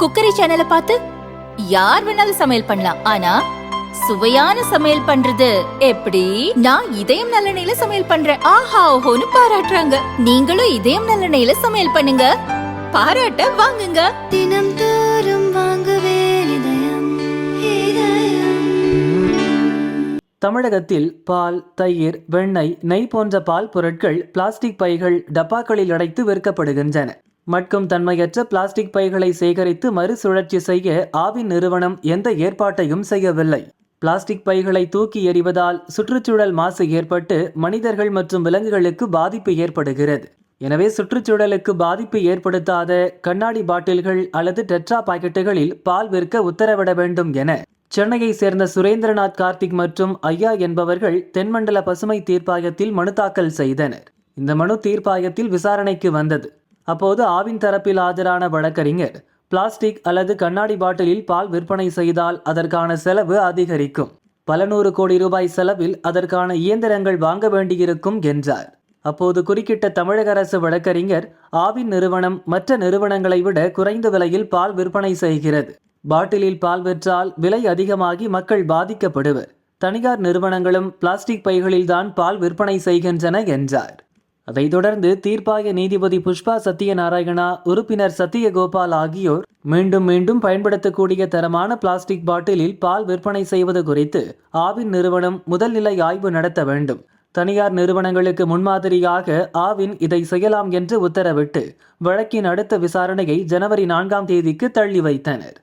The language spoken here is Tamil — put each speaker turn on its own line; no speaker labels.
குக்கரி சேனலை பார்த்து யார் வேணாலும் சமையல் பண்ணலாம். ஆனா சுவையான சமையல் பண்றது எப்படி? நான் இதயம் நல்லெண்ணெயில சமையல் பண்றேன். ஆஹா ஓஹோன்னு பாராட்டுறாங்க. நீங்களும் இதயம் நல்லெண்ணெயில சமையல் பண்ணுங்க. பாராட்ட வாங்குங்க.
தினம் தோறும் வாங்குவே இதயம் இதயம்.
தமிழகத்தில் பால் தயிர் வெண்ணெய் நெய் போன்ற பால் பொருட்கள் பிளாஸ்டிக் பைகள் டப்பாக்களில் அடைத்து விற்கப்படுகின்றன. மட்கும் தன்மையற்ற பிளாஸ்டிக் பைகளை சேகரித்து மறுசுழற்சி செய்ய ஆவின் நிறுவனம் எந்த ஏற்பாட்டையும் செய்யவில்லை. பிளாஸ்டிக் பைகளை தூக்கி எறிவதால் சுற்றுச்சூழல் மாசு ஏற்பட்டு மனிதர்கள் மற்றும் விலங்குகளுக்கு பாதிப்பு ஏற்படுகிறது. எனவே சுற்றுச்சூழலுக்கு பாதிப்பு ஏற்படுத்தாத கண்ணாடி பாட்டில்கள் அல்லது டெட்ரா பாக்கெட்டுகளில் பால் விற்க உத்தரவிட வேண்டும் என சென்னையை சேர்ந்த சுரேந்திரநாத் கார்த்திக் மற்றும் ஐயா என்பவர்கள் தென்மண்டல பசுமை தீர்ப்பாயத்தில் மனு தாக்கல் செய்தனர். இந்த மனு தீர்ப்பாயத்தில் விசாரணைக்கு வந்தது. அப்போது ஆவின் தரப்பில் ஆஜரான வழக்கறிஞர் பிளாஸ்டிக் அல்லது கண்ணாடி பாட்டிலில் பால் விற்பனை செய்தால் அதற்கான செலவு அதிகரிக்கும். பல நூறு கோடி ரூபாய் செலவில் அதற்கான இயந்திரங்கள் வாங்க வேண்டியிருக்கும் என்றார். அப்போது குறுக்கிட்ட தமிழக அரசு வழக்கறிஞர் ஆவின் நிறுவனம் மற்ற நிறுவனங்களை விட குறைந்த விலையில் பால் விற்பனை செய்கிறது. பாட்டிலில் பால் விற்றால் விலை அதிகமாகி மக்கள் பாதிக்கப்படுவர். தனியார் நிறுவனங்களும் பிளாஸ்டிக் பைகளில்தான் பால் விற்பனை செய்கின்றன என்றார். அதைத் தொடர்ந்து தீர்ப்பாய நீதிபதி புஷ்பா சத்யநாராயணா உறுப்பினர் சத்யகோபால் ஆகியோர் மீண்டும் மீண்டும் பயன்படுத்தக்கூடிய தரமான பிளாஸ்டிக் பாட்டிலில் பால் விற்பனை செய்வது குறித்து ஆவின் நிறுவனம் முதல்நிலை ஆய்வு நடத்த வேண்டும். தனியார் நிறுவனங்களுக்கு முன்மாதிரியாக ஆவின் இதை செய்யலாம் என்று உத்தரவிட்டு வழக்கின் அடுத்த விசாரணையை ஜனவரி நான்காம் தேதிக்கு தள்ளி வைத்தனர்.